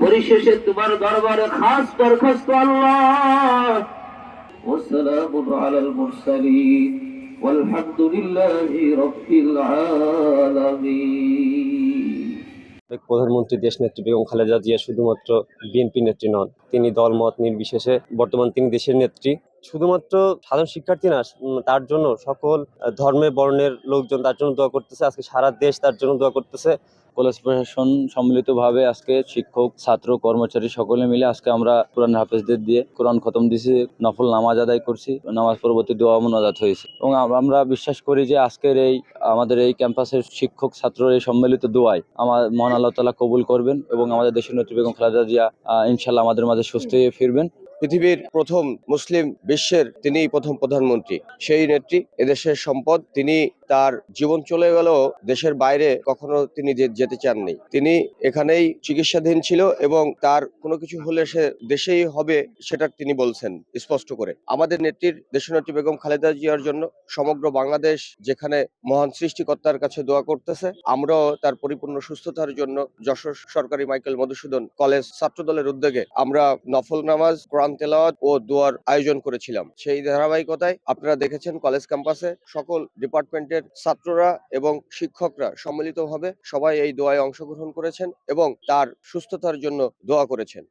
পরিশেষে তোমার দরবারে খাস দরখাস্ত আল্লাহ والسلام على المرسلين والحمد لله رب العالمين সাবেক প্রধানমন্ত্রী দেশনেত্রী বেগম খালেদা জিয়া শুধুমাত্র বিএনপি নেত্রী নন তিনি দলমত নির্বিশেষে বর্তমান তিনি দেশের নেত্রী। শুধুমাত্র সাধারণ শিক্ষার্থী না, তার জন্য সকল ধর্মে বর্ণের লোকজন তার জন্য দোয়া করতেছে। আজকে সারা দেশ তার জন্য দোয়া করতেছে। কলেজ প্রশাসন সম্মিলিতভাবে আজকে শিক্ষক, ছাত্র, কর্মচারী সকলে মিলে আজকে আমরা কোরআন হাফেজদের দিয়ে কোরআন খতম দিছি, নফল নামাজ আদায় করছি, নামাজ পরবর্তী দোয়া মোনাজাত হয়েছে। এবং আমরা বিশ্বাস করি যে আজকের এই, আমাদের এই ক্যাম্পাসের শিক্ষক ছাত্র এই সম্মিলিত দোয়ায় আমার মহান আল্লাহ তালা কবুল করবেন এবং আমাদের দেশের নেত্রী বেগম খালেদা জিয়া ইনশাল্লাহ আমাদের মাঝে সুস্থ হয়ে ফিরবেন। পৃথিবীর প্রথম মুসলিম বিশ্বের তিনি প্রথম প্রধানমন্ত্রী। সেই নেত্রী এদেশের সম্পদ তিনি তার জীবন চলে গেল দেশের বাইরে কখনো তিনি যেতে চাননি। তিনি এখানেই চিকিৎসাধীন ছিল এবং তার কোনো কিছু হলে সে দেশেই হবে সেটা তিনি বলছেন স্পষ্ট করে। আমাদের নেত্রীর দেশনেত্রী বেগম খালেদা জিয়ার জন্য সমগ্র বাংলাদেশ যেখানে মহান সৃষ্টিকর্তার কাছে দোয়া করতেছে, আমরাও তার পরিপূর্ণ সুস্থতার জন্য যশোর সরকারি মাইকেল মধুসূদন কলেজ ছাত্রদলের উদ্যোগে আমরা নফল নামাজ, কোরআন তেলাওয়াত ও দোয়ার আয়োজন করেছিলাম। সেই ধারাবাহিকতায় আপনারা দেখেছেন কলেজ ক্যাম্পাসে সকল ডিপার্টমেন্টের ছাত্ররা এবং শিক্ষকরা সম্মিলিতভাবে সবাই এই দোয়ায় অংশগ্রহণ করেছেন এবং তার সুস্থতার জন্য দোয়া করেছেন।